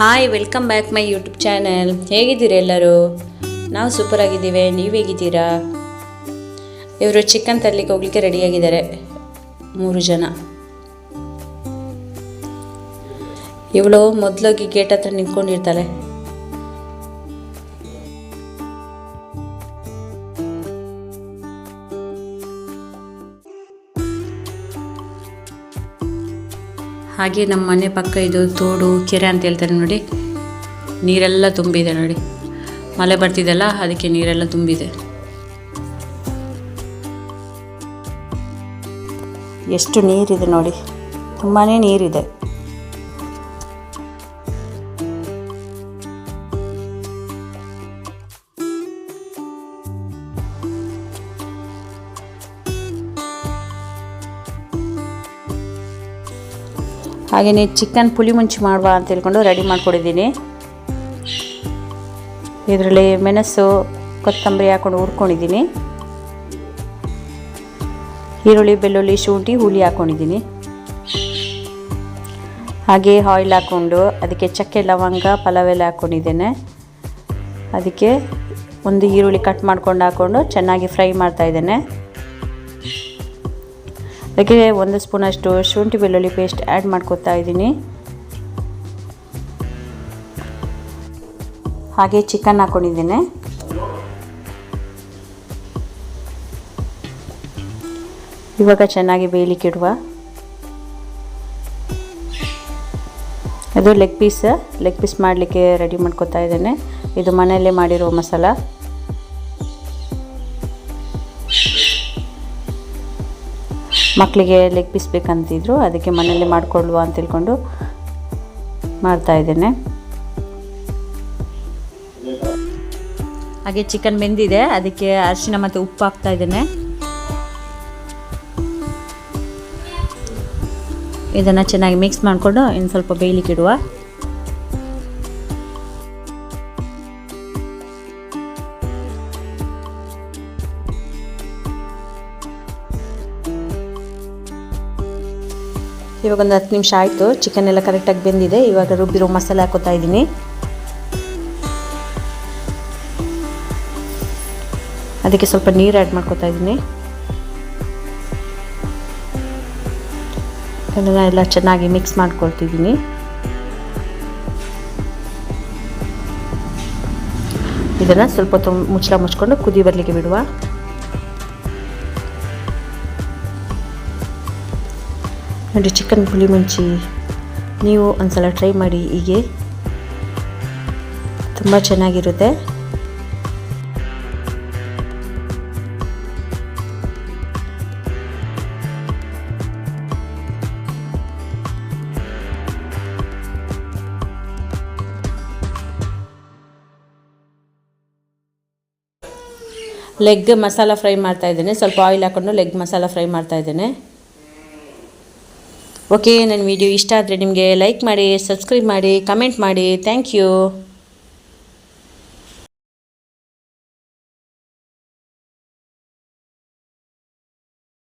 Hi welcome back my YouTube channel ಹೇಗಿದ್ದೀರಿ ಎಲ್ಲರೂ? ನಾವು ಸೂಪರ್ ಆಗಿದ್ದೀವಿ. ನೀವು ಹೇಗಿದ್ದೀರಾ? ಇವರು ಚಿಕನ್ ತರಲಿಕ್ಕೆ ಹೋಗ್ಲಿಕ್ಕೆ ರೆಡಿಯಾಗಿದ್ದಾರೆ ಮೂರು ಜನ. ಇವಳು ಮೊದಲೋಗಿ ಗೇಟ್ ಹತ್ರ ನಿಂತ್ಕೊಂಡಿರ್ತಾಳೆ. ಹಾಗೆ ನಮ್ಮ ಮನೆ ಪಕ್ಕ ಇದು ತೋಡು, ಕೆರೆ ಅಂತ ಹೇಳ್ತಾರೆ ನೋಡಿ. ನೀರೆಲ್ಲ ತುಂಬಿದೆ ನೋಡಿ. ಮಳೆ ಬರ್ತಿದೆಲ್ಲ ಅದಕ್ಕೆ ನೀರೆಲ್ಲ ತುಂಬಿದೆ. ಎಷ್ಟು ನೀರಿದೆ ನೋಡಿ. ತುಂಬಾ ನೀರಿದೆ. ಹಾಗೆಯೇ ಚಿಕನ್ ಪುಲಿ ಮುಂಚಿ ಮಾಡುವ ಅಂತ ಹೇಳ್ಕೊಂಡು ರೆಡಿ ಮಾಡ್ಕೊಂಡಿದ್ದೀನಿ. ಇದರಲ್ಲಿ ಮೆಣಸು, ಕೊತ್ತಂಬರಿ ಹಾಕೊಂಡು ಹುರ್ಕೊಂಡಿದ್ದೀನಿ. ಈರುಳ್ಳಿ, ಬೆಳ್ಳುಳ್ಳಿ, ಶುಂಠಿ, ಹುಳಿ ಹಾಕ್ಕೊಂಡಿದ್ದೀನಿ ಹಾಗೆ ಆಯಿಲ್ ಹಾಕ್ಕೊಂಡು ಅದಕ್ಕೆ ಚಕ್ಕೆ, ಲವಂಗ, ಪಲಾವೆಲ್ಲ ಹಾಕ್ಕೊಂಡಿದ್ದೇನೆ ಅದಕ್ಕೆ ಒಂದು ಈರುಳ್ಳಿ ಕಟ್ ಮಾಡ್ಕೊಂಡು ಹಾಕ್ಕೊಂಡು ಚೆನ್ನಾಗಿ ಫ್ರೈ ಮಾಡ್ತಾ ಇದ್ದೇನೆ. ಅದಕ್ಕೆ ಒಂದು ಸ್ಪೂನಷ್ಟು ಶುಂಠಿ ಬೆಳ್ಳುಳ್ಳಿ ಪೇಸ್ಟ್ ಆ್ಯಡ್ ಮಾಡ್ಕೊತಾ ಇದ್ದೀನಿ. ಹಾಗೆ ಚಿಕನ್ ಹಾಕ್ಕೊಂಡಿದ್ದೇನೆ ಇವಾಗ ಚೆನ್ನಾಗಿ ಬೇಯಲಿಕ್ಕೆ ಇಡುವ ಅದು ಲೆಗ್ ಪೀಸ್ ಲೆಗ್ ಪೀಸ್ ಮಾಡಲಿಕ್ಕೆ ರೆಡಿ ಮಾಡ್ಕೊತಾ ಇದ್ದೇನೆ. ಇದು ಮನೆಯಲ್ಲೇ ಮಾಡಿರೋ ಮಸಾಲ. ಮಕ್ಕಳಿಗೆ ಲೆಗ್ ಪೀಸ್ ಬೇಕಂತಿದ್ರು, ಅದಕ್ಕೆ ಮನೆಯಲ್ಲೇ ಮಾಡಿಕೊಳ್ಳುವ ಅಂತ ತಿಳ್ಕೊಂಡು ಮಾಡ್ತಾ ಇದ್ದೇನೆ. ಹಾಗೆ ಚಿಕನ್ ಬೆಂದಿದೆ, ಅದಕ್ಕೆ ಅರಿಶಿನ ಮತ್ತು ಉಪ್ಪು ಹಾಕ್ತಾ ಇದ್ದೇನೆ. ಇದನ್ನು ಚೆನ್ನಾಗಿ ಮಿಕ್ಸ್ ಮಾಡಿಕೊಂಡು ಇನ್ನು ಸ್ವಲ್ಪ ಬೇಯಲಿಕ್ಕೆ ಇವಾಗ ಒಂದು ಹತ್ತು ನಿಮಿಷ ಆಯಿತು. ಚಿಕನ್ ಎಲ್ಲ ಕರೆಕ್ಟಾಗಿ ಬೆಂದಿದೆ. ಇವಾಗ ರುಬ್ಬಿರೋ ಮಸಾಲೆ ಹಾಕೋತಾ ಇದ್ದೀನಿ. ಅದಕ್ಕೆ ಸ್ವಲ್ಪ ನೀರು ಆ್ಯಡ್ ಮಾಡ್ಕೋತಾ ಇದ್ದೀನಿ. ಅದನ್ನು ಎಲ್ಲ ಚೆನ್ನಾಗಿ ಮಿಕ್ಸ್ ಮಾಡ್ಕೊಳ್ತಿದ್ದೀನಿ. ಇದನ್ನು ಸ್ವಲ್ಪ ಹೊತ್ತು ಮುಚ್ಚಳ ಮುಚ್ಕೊಂಡು ಕುದಿ ಬರಲಿಕ್ಕೆ ಬಿಡುವ. ನೋಡಿ ಚಿಕನ್ ಪುಳಿ ಮುಂಚಿ ನೀವು ಒಂದ್ಸಲ ಟ್ರೈ ಮಾಡಿ ಹೀಗೆ. ತುಂಬ ಚೆನ್ನಾಗಿರುತ್ತೆ. ಲೆಗ್ ಮಸಾಲ ಫ್ರೈ ಮಾಡ್ತಾ ಇದ್ದೇನೆ. ಸ್ವಲ್ಪ ಆಯಿಲ್ ಹಾಕ್ಕೊಂಡು ಲೆಗ್ ಮಸಾಲ ಫ್ರೈ ಮಾಡ್ತಾ ಇದ್ದೇನೆ. ಓಕೆ ನನ್ನ ವಿಡಿಯೋ ಇಷ್ಟ ಆದರೆ ನಿಮಗೆ ಲೈಕ್ ಮಾಡಿ ಸಬ್ಸ್ಕ್ರೈಬ್ ಮಾಡಿ ಕಮೆಂಟ್ ಮಾಡಿ. Thank you